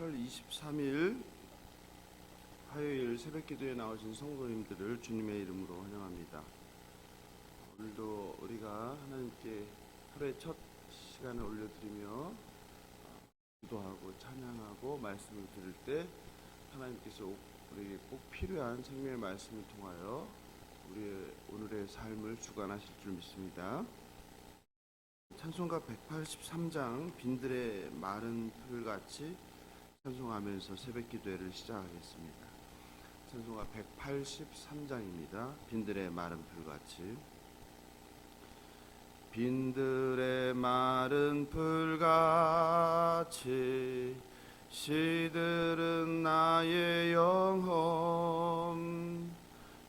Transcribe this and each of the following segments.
8월 23일 화요일 새벽 기도에 나오신 성도님들을 주님의 이름으로 환영합니다. 오늘도 우리가 하나님께 하루의 첫 시간을 올려드리며 어, 기도하고 찬양하고 말씀을 들을 때 하나님께서 우리에게 꼭 필요한 생명의 말씀을 통하여 우리의 오늘의 삶을 주관하실 줄 믿습니다. 찬송가 183장 빈들의 마른 풀같이 찬송하면서 새벽 기도회를 시작하겠습니다. 찬송가 183장입니다. 빈들의 마른 풀같이 빈들의 마른 풀같이 시들은 나의 영혼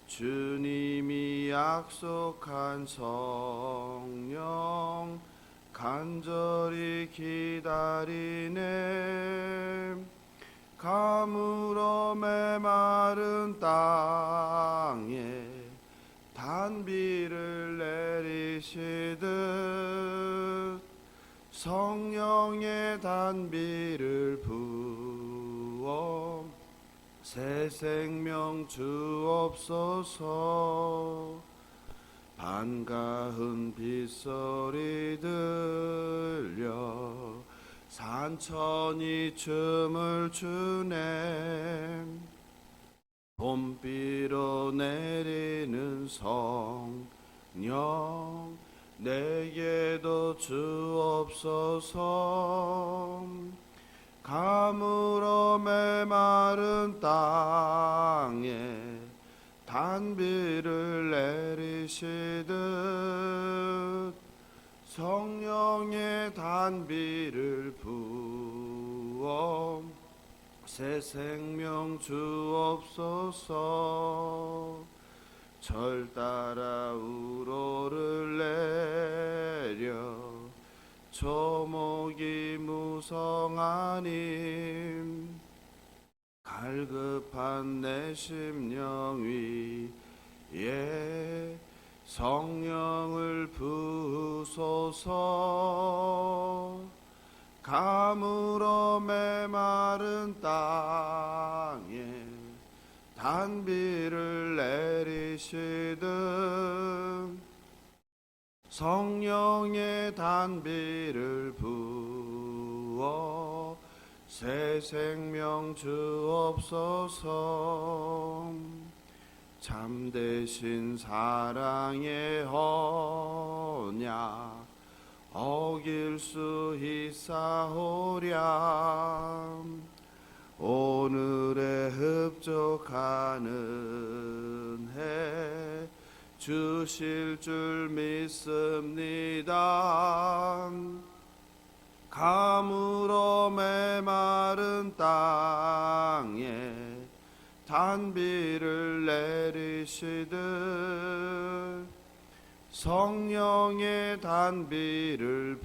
주님이 약속한 성령 간절히 기다리네 가물어 메마른 땅에 단비를 내리시듯 성령의 단비를 부어 새 생명 주옵소서. 반가운 빗소리 들려 산천이 춤을 추네. 봄비로 내리는 성령 내게도 주옵소서. 가물어 메마른 땅에 단비를 내리시듯 성령의 단비를 부어 새 생명 주옵소서. 절 따라 우로를 내려 조목이 무성하님. 갈급한 내 심령 위에 성령을 부소서 가물어 메마른 땅에 단비를 내리시듯 성령의 단비를 부어 새 생명 주옵소서 잠대신 사랑의 언약 어길 수 있사오랴. 오늘의 흡족하는 해 주실 줄 믿습니다. 가물어 메마른 땅에 단비를 내리시듯 성령의 단비를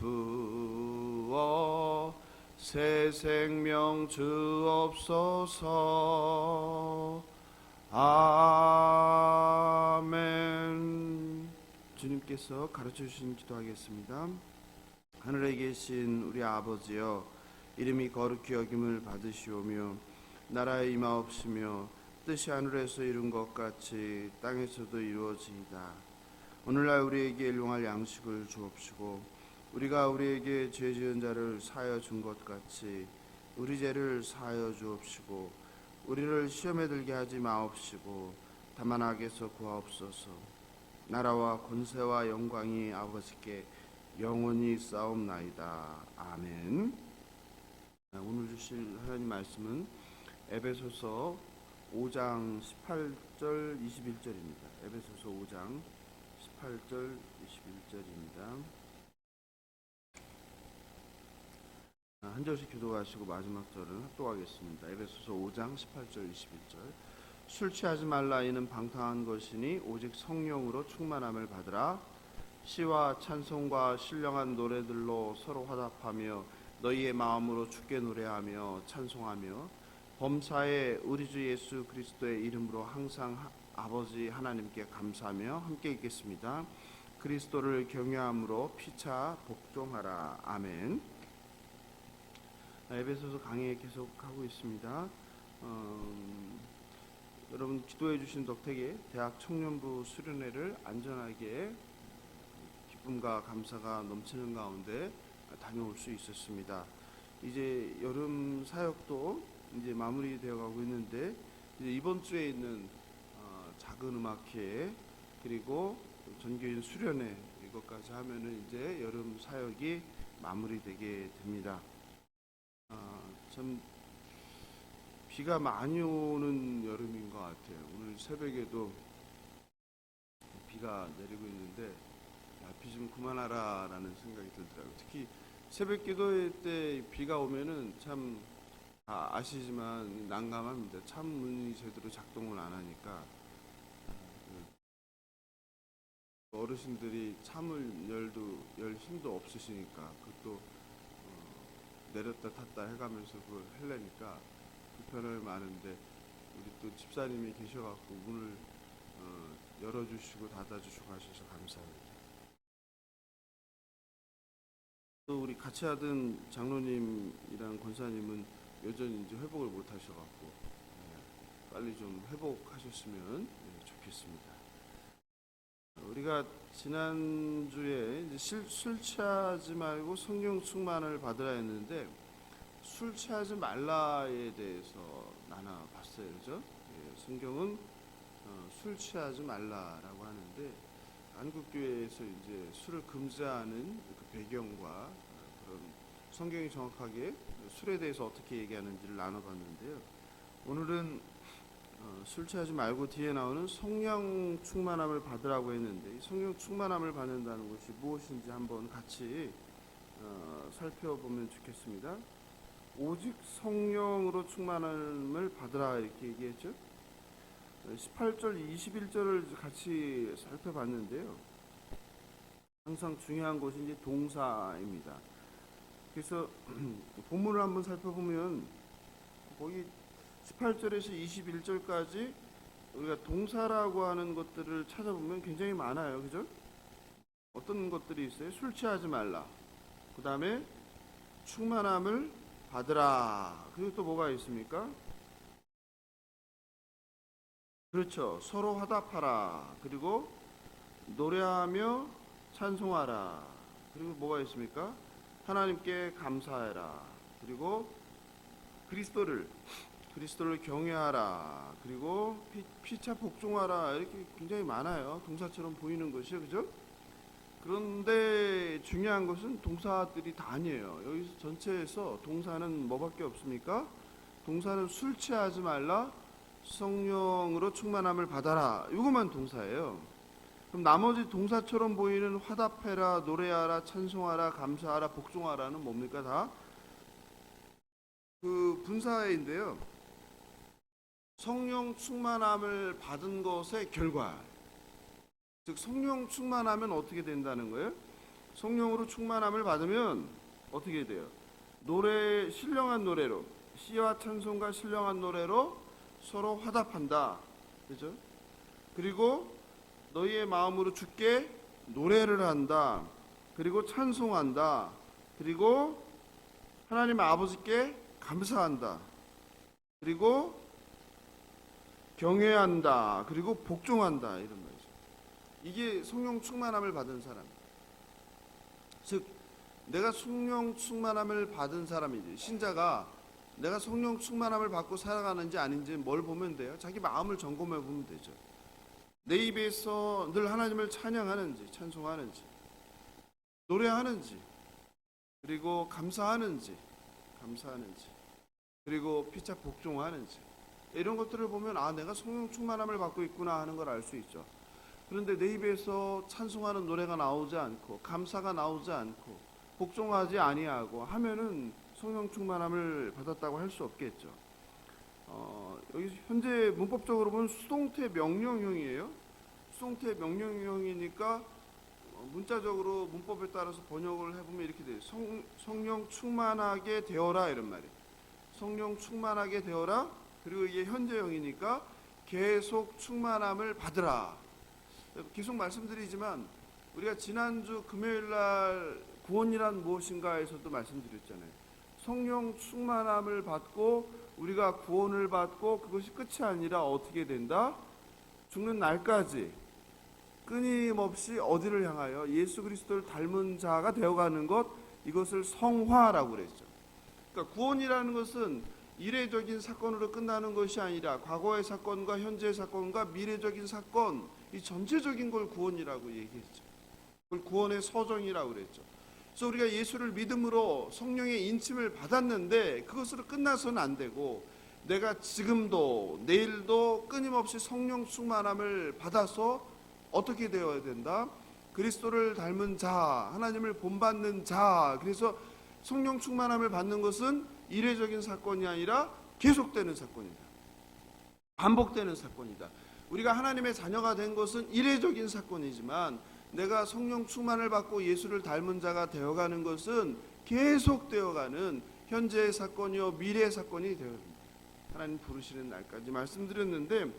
부어 새 생명 주옵소서 아멘 주님께서 가르쳐 주신 기도하겠습니다. 하늘에 계신 우리 아버지여 이름이 거룩히 여김을 받으시오며 나라의 임하옵시며 뜻이 하늘에서 이룬 것 같이 땅에서도 이루어지이다 오늘날 우리에게 일용할 양식을 주옵시고 우리가 우리에게 죄 지은 자를 사하여 준 것 같이 우리 죄를 사하여 주옵시고 우리를 시험에 들게 하지 마옵시고 다만 악에서 구하옵소서 나라와 권세와 영광이 아버지께 영원히 싸움나이다. 아멘. 아, 오늘 주실 하나님 말씀은 에베소서 5장 18절 21절입니다. 에베소서 5장 18절 21절입니다. 아, 한 절씩 교도하시고 마지막 절은 합독하겠습니다. 에베소서 5장 18절 21절 술 취하지 말라 이는 방탕한 것이니 오직 성령으로 충만함을 받으라 시와 찬송과 신령한 노래들로 서로 화답하며 너희의 마음으로 주께 노래하며 찬송하며 범사에 우리 주 예수 그리스도의 이름으로 항상 하- 아버지 하나님께 감사하며 함께 있겠습니다. 그리스도를 경외함으로 피차 복종하라. 아멘. 에베소서 강의 계속 하고 있습니다. 음, 여러분 기도해 주신 덕택에 대학 청년부 수련회를 안전하게 기쁨과 감사가 넘치는 가운데 다녀올 수 있었습니다. 이제 여름 사역도 이제 마무리되어 가고 있는데 이번 주에 있는 어, 작은 음악회 그리고 전교인 수련회 이것까지 하면은 이제 여름 사역이 마무리되게 됩니다. 아, 참 비가 많이 오는 여름인 것 같아요. 오늘 새벽에도 비가 내리고 있는데 비좀 그만하라라는 생각이 들더라고요. 특히 새벽 기도회 때 비가 오면은 참 아, 아시지만 난감합니다. 창문이 제대로 작동을 안 하니까 그 어르신들이 참을 열도 열 힘도 없으시니까 그것도 어, 내렸다 탔다 해가면서 그걸 하려니까 불편함이 많은데 우리 또 집사님이 계셔갖고 문을 어, 열어주시고 닫아주시고 하셔서 감사합니다. 또 우리 같이 하던 장로님이랑 권사님은 여전히 이제 회복을 못 하셔갖고 예, 빨리 좀 회복하셨으면 예, 좋겠습니다. 우리가 지난주에 술 취하지 말고 성령 충만을 받으라 했는데 술 취하지 말라에 대해서 나눠봤어요. 그죠? 예, 성경은 어, 술 취하지 말라라고 하는데 한국교회에서 이제 술을 금지하는 그 배경과 성경이 정확하게 술에 대해서 어떻게 얘기하는지를 나눠봤는데요. 오늘은 어, 술 취하지 말고 뒤에 나오는 성령 충만함을 받으라고 했는데 이 성령 충만함을 받는다는 것이 무엇인지 한번 같이 어, 살펴보면 좋겠습니다. 오직 성령으로 충만함을 받으라 이렇게 얘기했죠. 18절, 21절을 같이 살펴봤는데요. 항상 중요한 것이 이제 동사입니다. 그래서 본문을 한번 살펴보면 거기 18절에서 21절까지 우리가 동사라고 하는 것들을 찾아보면 굉장히 많아요. 그죠? 어떤 것들이 있어요? 술 취하지 말라. 그 다음에 충만함을 받으라. 그리고 또 뭐가 있습니까? 그렇죠. 서로 화답하라. 그리고 노래하며 찬송하라. 그리고 뭐가 있습니까? 하나님께 감사해라. 그리고 그리스도를 그리스도를 경외하라. 그리고 피, 피차 복종하라. 이렇게 굉장히 많아요. 동사처럼 보이는 것이요. 그죠? 그런데 중요한 것은 동사들이 다 아니에요. 여기서 전체에서 동사는 뭐밖에 없습니까? 동사는 술 취하지 말라. 성령으로 충만함을 받아라. 이것만 동사예요. 그럼 나머지 동사처럼 보이는 화답해라, 노래하라, 찬송하라, 감사하라, 복종하라는 뭡니까 다? 그 분사인데요. 성령 충만함을 받은 것의 결과. 즉 성령 충만하면 어떻게 된다는 거예요? 성령으로 충만함을 받으면 어떻게 돼요? 노래 신령한 노래로 시와 찬송과 신령한 노래로 서로 화답한다. 그죠? 그리고 너희의 마음으로 주께 노래를 한다. 그리고 찬송한다. 그리고 하나님 아버지께 감사한다. 그리고 경외한다. 그리고 복종한다. 이런 말이죠. 이게 성령 충만함을 받은 사람. 즉 내가 성령 충만함을 받은 사람이지. 신자가 내가 성령 충만함을 받고 살아가는지 아닌지 뭘 보면 돼요? 자기 마음을 점검해 보면 되죠. 내 입에서 늘 하나님을 찬양하는지, 찬송하는지, 노래하는지, 그리고 감사하는지, 감사하는지, 그리고 피차 복종하는지, 이런 것들을 보면 아, 내가 성령 충만함을 받고 있구나 하는 걸 알 수 있죠. 그런데 내 입에서 찬송하는 노래가 나오지 않고, 감사가 나오지 않고, 복종하지 아니하고 하면은 성령 충만함을 받았다고 할 수 없겠죠. 어, 여기 현재 문법적으로 보면 수동태 명령형이에요. 수동태 명령형이니까 어, 문자적으로 문법에 따라서 번역을 해보면 이렇게 돼요. 성, 성령 충만하게 되어라 이런 말이에요. 성령 충만하게 되어라. 그리고 이게 현재형이니까 계속 충만함을 받으라. 계속 말씀드리지만 우리가 지난주 금요일 날 구원이란 무엇인가에서도 말씀드렸잖아요. 성령 충만함을 받고 우리가 구원을 받고 그것이 끝이 아니라 어떻게 된다? 죽는 날까지 끊임없이 어디를 향하여 예수 그리스도를 닮은 자가 되어가는 것 이것을 성화라고 그랬죠. 그러니까 구원이라는 것은 이례적인 사건으로 끝나는 것이 아니라 과거의 사건과 현재의 사건과 미래적인 사건 이 전체적인 걸 구원이라고 얘기했죠. 그걸 구원의 서정이라고 그랬죠. 그래서 우리가 예수를 믿음으로 성령의 인침을 받았는데 그것으로 끝나서는 안 되고 내가 지금도 내일도 끊임없이 성령 충만함을 받아서 어떻게 되어야 된다? 그리스도를 닮은 자, 하나님을 본받는 자. 그래서 성령 충만함을 받는 것은 이례적인 사건이 아니라 계속되는 사건이다. 반복되는 사건이다. 우리가 하나님의 자녀가 된 것은 이례적인 사건이지만 내가 성령 충만을 받고 예수를 닮은 자가 되어가는 것은 계속 되어가는 현재의 사건이요 미래의 사건이 되어갑니다. 하나님 부르시는 날까지 말씀드렸는데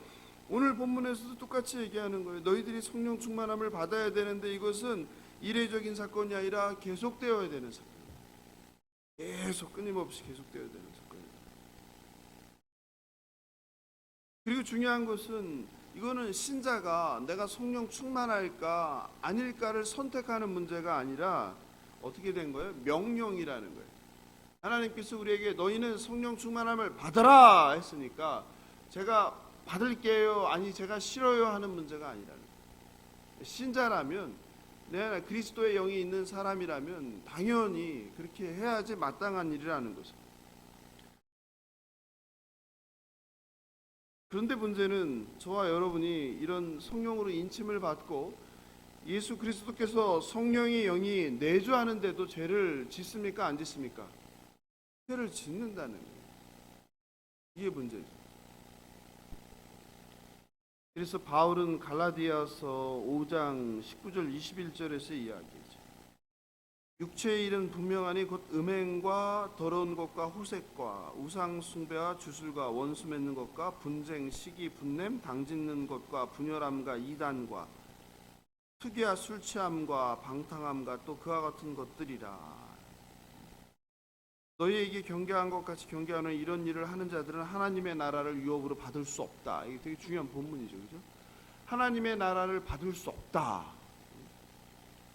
오늘 본문에서도 똑같이 얘기하는 거예요. 너희들이 성령 충만함을 받아야 되는데 이것은 이례적인 사건이 아니라 계속되어야 되는 사건이에요. 계속 끊임없이 계속되어야 되는 사건이다. 그리고 중요한 것은 이거는 신자가 내가 성령 충만할까 아닐까를 선택하는 문제가 아니라 어떻게 된 거예요? 명령이라는 거예요. 하나님께서 우리에게 너희는 성령 충만함을 받아라 했으니까 제가 받을게요 아니 제가 싫어요 하는 문제가 아니라는 거예요. 신자라면 내 안에 그리스도의 영이 있는 사람이라면 당연히 그렇게 해야지 마땅한 일이라는 것을. 그런데 문제는 저와 여러분이 이런 성령으로 인침을 받고 예수 그리스도께서 성령의 영이 내주하는데도 죄를 짓습니까 안 짓습니까? 죄를 짓는다는 거예요. 이게 문제죠. 그래서 바울은 갈라디아서 5장 19절 21절에서 이야기하죠. 육체의 일은 분명하니 곧 음행과 더러운 것과 호색과 우상 숭배와 주술과 원수 맺는 것과 분쟁, 시기, 분냄, 당짓는 것과 분열함과 이단과 특이와 술 취함과 방탕함과 또 그와 같은 것들이라. 너희에게 경계한 것 같이 경계하는 이런 일을 하는 자들은 하나님의 나라를 유업으로 받을 수 없다. 이게 되게 중요한 본문이죠, 그죠? 하나님의 나라를 받을 수 없다.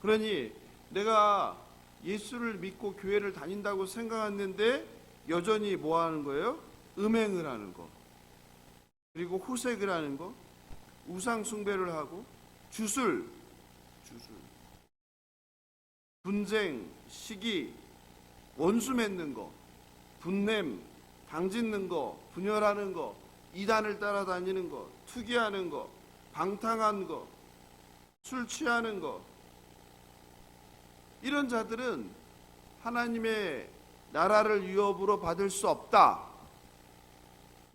그러니 내가 예수를 믿고 교회를 다닌다고 생각했는데 여전히 뭐 하는 거예요? 음행을 하는 거. 그리고 호색을 하는 거. 우상 숭배를 하고 주술 주술. 분쟁, 시기, 원수 맺는 거, 분냄, 당짓는 거, 분열하는 거, 이단을 따라다니는 거, 투기하는 거, 방탕한 거, 술 취하는 거, 이런 자들은 하나님의 나라를 유업으로 받을 수 없다.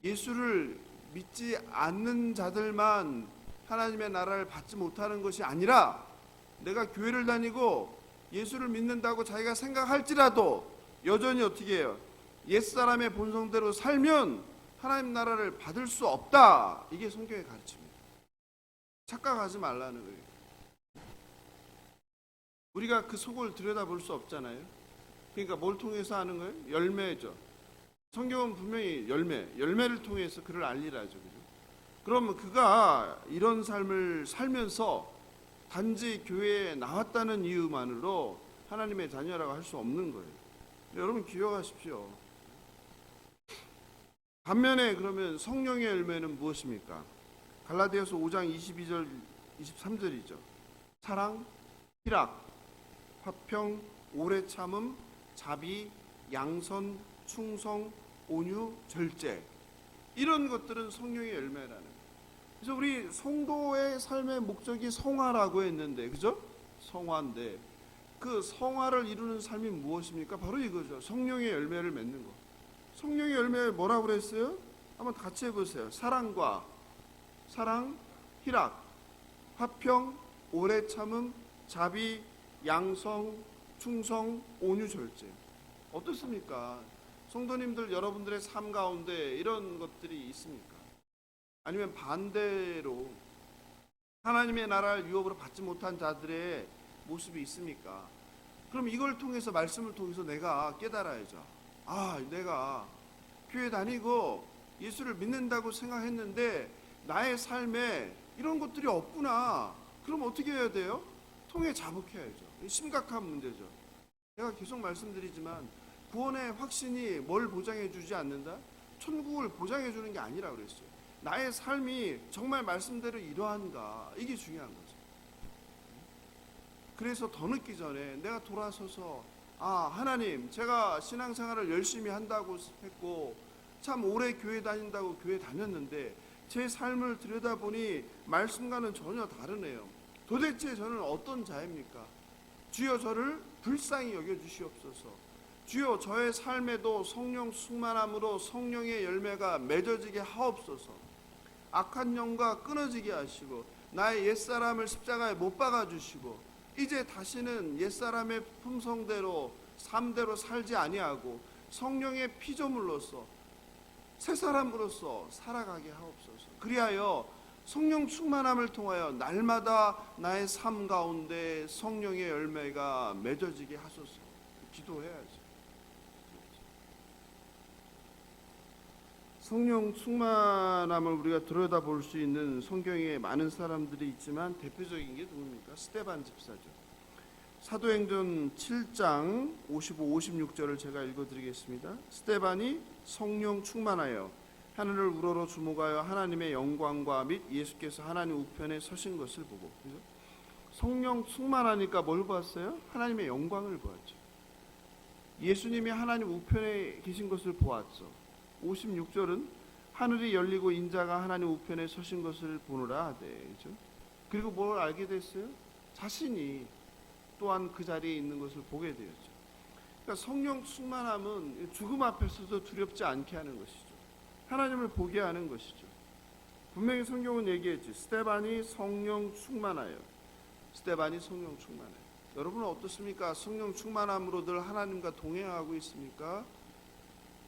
예수를 믿지 않는 자들만 하나님의 나라를 받지 못하는 것이 아니라 내가 교회를 다니고 예수를 믿는다고 자기가 생각할지라도 여전히 어떻게 해요? 옛사람의 본성대로 살면 하나님 나라를 받을 수 없다. 이게 성경의 가르침입니다. 착각하지 말라는 거예요. 우리가 그 속을 들여다볼 수 없잖아요. 그러니까 뭘 통해서 하는 거예요? 열매죠. 성경은 분명히 열매, 열매를 통해서 그를 알리라죠. 그죠? 그러면 그가 이런 삶을 살면서 단지 교회에 나왔다는 이유만으로 하나님의 자녀라고 할 수 없는 거예요. 여러분 기억하십시오. 반면에 그러면 성령의 열매는 무엇입니까? 갈라디아서 5장 22절 23절이죠. 사랑, 희락, 화평, 오래 참음, 자비, 양선, 충성, 온유, 절제. 이런 것들은 성령의 열매라는 거예요. 그래서 우리 성도의 삶의 목적이 성화라고 했는데, 그죠? 성화인데, 그 성화를 이루는 삶이 무엇입니까? 바로 이거죠. 성령의 열매를 맺는 거. 성령의 열매 뭐라고 그랬어요? 한번 같이 해보세요. 사랑과 사랑, 희락, 화평, 오래 참음, 자비, 양성, 충성, 온유, 절제. 어떻습니까? 성도님들 여러분들의 삶 가운데 이런 것들이 있습니까? 아니면 반대로 하나님의 나라를 유업으로 받지 못한 자들의 모습이 있습니까? 그럼 이걸 통해서 말씀을 통해서 내가 깨달아야죠. 아, 내가 교회 다니고 예수를 믿는다고 생각했는데 나의 삶에 이런 것들이 없구나. 그럼 어떻게 해야 돼요? 통해 자복해야죠. 심각한 문제죠. 제가 계속 말씀드리지만 구원의 확신이 뭘 보장해 주지 않는다? 천국을 보장해 주는 게 아니라 그랬어요. 나의 삶이 정말 말씀대로 이러한가? 이게 중요한 거죠. 그래서 더 늦기 전에 내가 돌아서서 아, 하나님, 제가 신앙생활을 열심히 한다고 했고 참 오래 교회 다닌다고 교회 다녔는데 제 삶을 들여다보니 말씀과는 전혀 다르네요. 도대체 저는 어떤 자입니까? 주여 저를 불쌍히 여겨 주시옵소서. 주여 저의 삶에도 성령 충만함으로 성령의 열매가 맺어지게 하옵소서. 악한 영과 끊어지게 하시고 나의 옛사람을 십자가에 못 박아 주시고 이제 다시는 옛사람의 품성대로 삶대로 살지 아니하고 성령의 피조물로서 새 사람으로서 살아가게 하옵소서. 그리하여 성령 충만함을 통하여 날마다 나의 삶 가운데 성령의 열매가 맺어지게 하소서. 기도해야지. 성령 충만함을 우리가 들여다 볼 수 있는 성경에 많은 사람들이 있지만 대표적인 게 누굽니까? 스테반 집사죠. 사도행전 7장 55, 56절을 제가 읽어드리겠습니다. 스테반이 성령 충만하여 하늘을 우러러 주목하여 하나님의 영광과 및 예수께서 하나님 우편에 서신 것을 보고 그죠? 성령 충만하니까 뭘 보았어요? 하나님의 영광을 보았죠. 예수님이 하나님 우편에 계신 것을 보았죠. 56절은 하늘이 열리고 인자가 하나님 우편에 서신 것을 보노라 하되 그죠? 그리고 뭘 알게 됐어요? 자신이 또한 그 자리에 있는 것을 보게 되었죠. 그러니까 성령 충만함은 죽음 앞에서도 두렵지 않게 하는 것이죠. 하나님을 보게 하는 것이죠. 분명히 성경은 얘기했지. 스테반이 성령 충만하여. 스테반이 성령 충만해요. 여러분은 어떻습니까? 성령 충만함으로 늘 하나님과 동행하고 있습니까?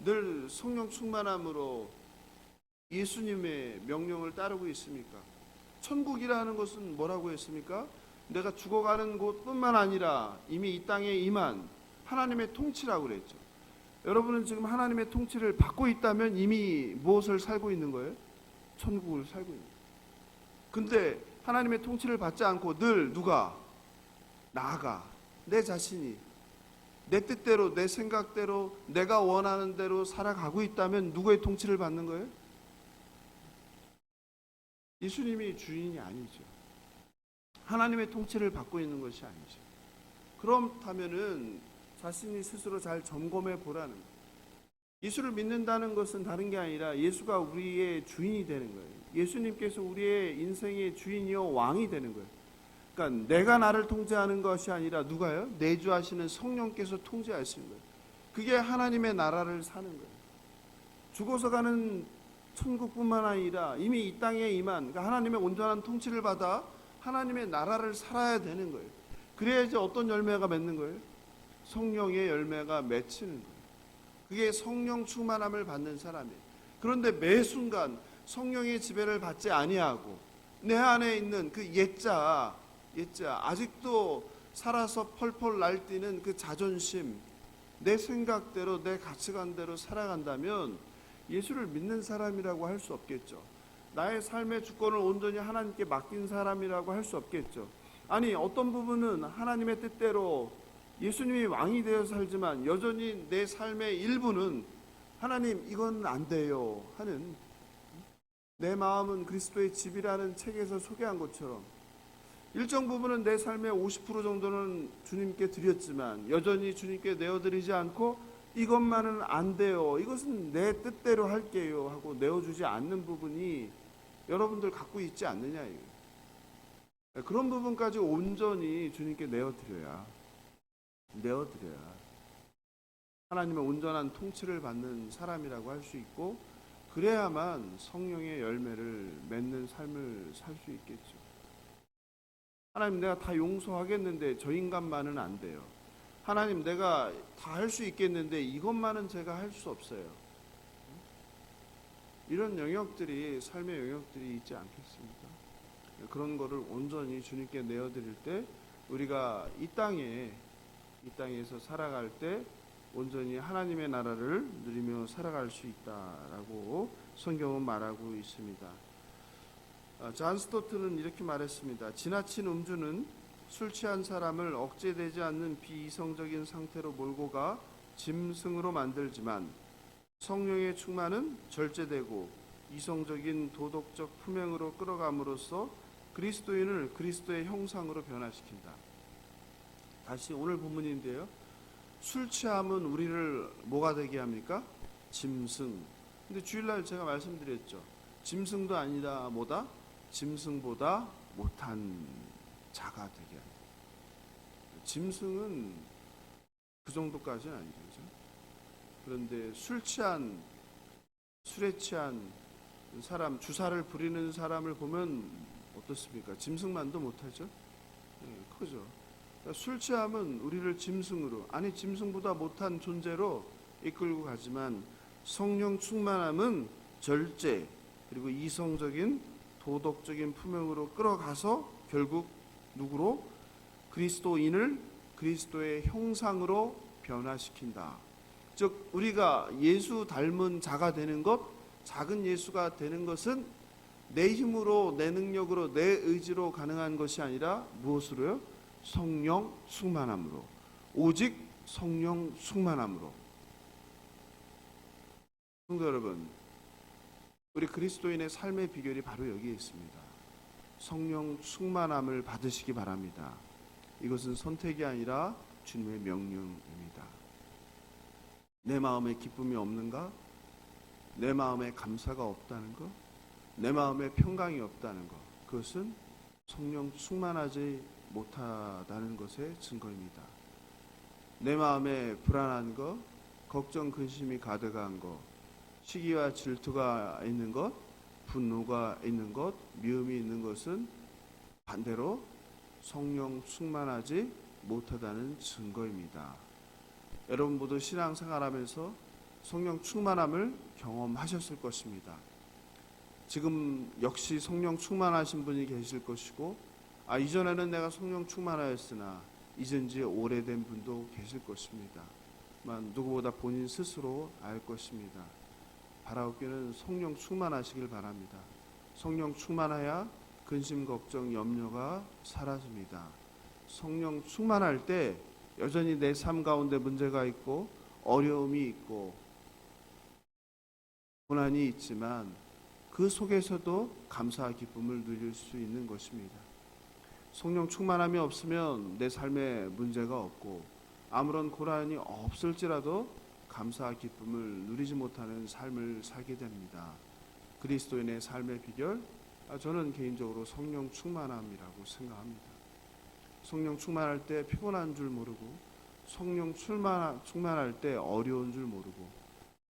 늘 성령 충만함으로 예수님의 명령을 따르고 있습니까? 천국이라는 것은 뭐라고 했습니까? 내가 죽어가는 곳뿐만 아니라 이미 이 땅에 임한 하나님의 통치라고 그랬죠. 여러분은 지금 하나님의 통치를 받고 있다면 이미 무엇을 살고 있는 거예요? 천국을 살고 있는 거예요. 근데 하나님의 통치를 받지 않고 늘 누가 나가 내 자신이 내 뜻대로 내 생각대로 내가 원하는 대로 살아가고 있다면 누구의 통치를 받는 거예요? 예수님이 주인이 아니죠. 하나님의 통치를 받고 있는 것이 아니죠. 그렇다면은 자신이 스스로 잘 점검해 보라는 거예요. 예수를 믿는다는 것은 다른 게 아니라 예수가 우리의 주인이 되는 거예요. 예수님께서 우리의 인생의 주인이요 왕이 되는 거예요. 그러니까 내가 나를 통제하는 것이 아니라 누가요? 내주하시는 성령께서 통제하시는 거예요. 그게 하나님의 나라를 사는 거예요. 죽어서 가는 천국뿐만 아니라 이미 이 땅에 임한 그러니까 하나님의 온전한 통치를 받아 하나님의 나라를 살아야 되는 거예요. 그래야지 어떤 열매가 맺는 거예요? 성령의 열매가 맺히는 거예요. 그게 성령 충만함을 받는 사람이에요. 그런데 매 순간 성령의 지배를 받지 아니하고 내 안에 있는 그 옛자, 옛자 아직도 살아서 펄펄 날뛰는 그 자존심, 내 생각대로 내 가치관대로 살아간다면 예수를 믿는 사람이라고 할 수 없겠죠. 나의 삶의 주권을 온전히 하나님께 맡긴 사람이라고 할 수 없겠죠. 아니 어떤 부분은 하나님의 뜻대로 예수님이 왕이 되어 살지만 여전히 내 삶의 일부는 하나님 이건 안 돼요 하는 내 마음은 그리스도의 집이라는 책에서 소개한 것처럼 일정 부분은 내 삶의 50% 정도는 주님께 드렸지만 여전히 주님께 내어드리지 않고 이것만은 안 돼요. 이것은 내 뜻대로 할게요 하고 내어주지 않는 부분이 여러분들 갖고 있지 않느냐. 그런 부분까지 온전히 주님께 내어드려야 내어드려야 하나님의 온전한 통치를 받는 사람이라고 할 수 있고 그래야만 성령의 열매를 맺는 삶을 살 수 있겠죠. 하나님 내가 다 용서하겠는데 저 인간만은 안 돼요. 하나님 내가 다 할 수 있겠는데 이것만은 제가 할 수 없어요. 이런 영역들이 삶의 영역들이 있지 않겠습니까? 그런 거를 온전히 주님께 내어드릴 때 우리가 이 땅에 이 땅에서 살아갈 때 온전히 하나님의 나라를 누리며 살아갈 수 있다라고 성경은 말하고 있습니다. 아, 존 스토트는 이렇게 말했습니다. 지나친 음주는 술 취한 사람을 억제되지 않는 비이성적인 상태로 몰고 가 짐승으로 만들지만 성령의 충만은 절제되고 이성적인 도덕적 품행으로 끌어감으로써 그리스도인을 그리스도의 형상으로 변화시킨다. 다시 오늘 본문인데요. 술 취함은 우리를 뭐가 되게 합니까? 짐승. 근데 주일날 제가 말씀드렸죠. 짐승도 아니다 뭐다? 짐승보다 못한 자가 되게 한다. 짐승은 그 정도까지는 아니죠. 그죠? 그런데 술 취한 술에 취한 사람 주사를 부리는 사람을 보면 어떻습니까? 짐승만도 못하죠. 예, 크죠. 술 취함은 우리를 짐승으로 아니 짐승보다 못한 존재로 이끌고 가지만 성령 충만함은 절제 그리고 이성적인 도덕적인 품행으로 끌어가서 결국 누구로 그리스도인을 그리스도의 형상으로 변화시킨다. 즉 우리가 예수 닮은 자가 되는 것, 작은 예수가 되는 것은 내 힘으로 내 능력으로 내 의지로 가능한 것이 아니라 무엇으로요? 성령 충만함으로. 오직 성령 충만함으로. 성도 여러분, 우리 그리스도인의 삶의 비결이 바로 여기에 있습니다. 성령 충만함을 받으시기 바랍니다. 이것은 선택이 아니라 주님의 명령입니다. 내 마음에 기쁨이 없는가? 내 마음에 감사가 없다는 것? 내 마음에 평강이 없다는 것? 그것은 성령 충만하지 못하다는 것의 증거입니다. 내 마음에 불안한 것, 걱정, 근심이 가득한 것, 시기와 질투가 있는 것, 분노가 있는 것, 미움이 있는 것은 반대로 성령 충만하지 못하다는 증거입니다. 여러분 모두 신앙생활하면서 성령 충만함을 경험하셨을 것입니다. 지금 역시 성령 충만하신 분이 계실 것이고, 아 이전에는 내가 성령 충만하였으나 잊은 지 오래된 분도 계실 것입니다. 만 누구보다 본인 스스로 알 것입니다. 바라옵기는 성령 충만하시길 바랍니다. 성령 충만하야 근심 걱정 염려가 사라집니다. 성령 충만할 때 여전히 내 삶 가운데 문제가 있고 어려움이 있고 고난이 있지만 그 속에서도 감사와 기쁨을 누릴 수 있는 것입니다. 성령 충만함이 없으면 내 삶에 문제가 없고 아무런 고난이 없을지라도 감사와 기쁨을 누리지 못하는 삶을 살게 됩니다. 그리스도인의 삶의 비결, 아, 저는 개인적으로 성령 충만함이라고 생각합니다. 성령 충만할 때 피곤한 줄 모르고, 성령 충만, 충만할 때 어려운 줄 모르고,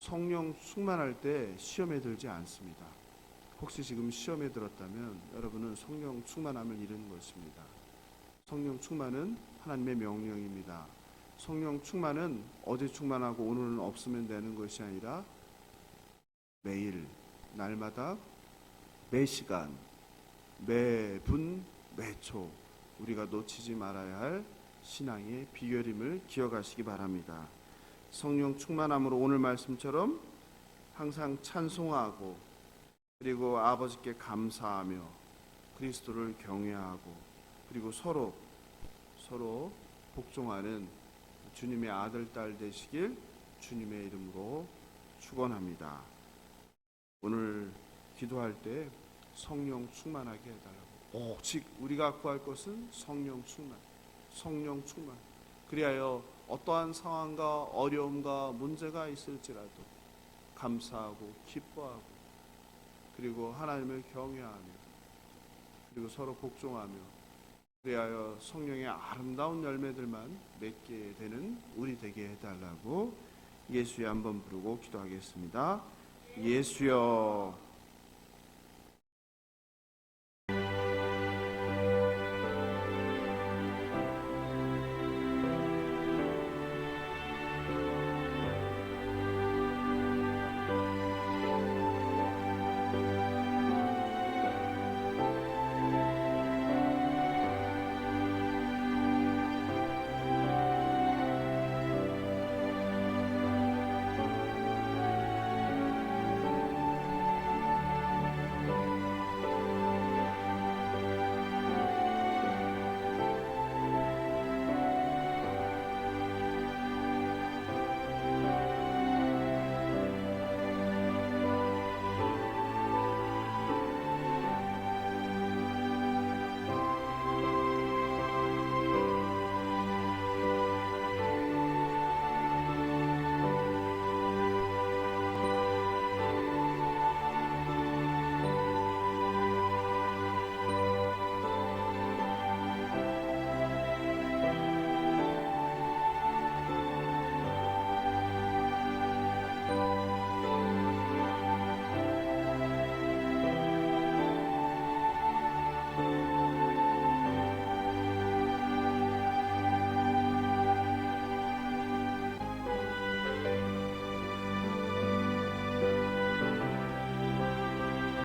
성령 충만할 때 시험에 들지 않습니다. 혹시 지금 시험에 들었다면 여러분은 성령 충만함을 잃은 것입니다. 성령 충만은 하나님의 명령입니다. 성령 충만은 어제 충만하고 오늘은 없으면 되는 것이 아니라 매일, 날마다, 매 시간, 매 분, 매초 우리가 놓치지 말아야 할 신앙의 비결임을 기억하시기 바랍니다. 성령 충만함으로 오늘 말씀처럼 항상 찬송하고 그리고 아버지께 감사하며 그리스도를 경외하고 그리고 서로 서로 복종하는 주님의 아들 딸 되시길 주님의 이름으로 축원합니다. 오늘 기도할 때 성령 충만하게 해달라고. 오직 우리가 구할 것은 성령 충만, 성령 충만. 그리하여 어떠한 상황과 어려움과 문제가 있을지라도 감사하고 기뻐하고 그리고 하나님을 경외하며 그리고 서로 복종하며 그리하여 성령의 아름다운 열매들만 맺게 되는 우리 되게 해달라고 예수의 한번 부르고 기도하겠습니다. 예수여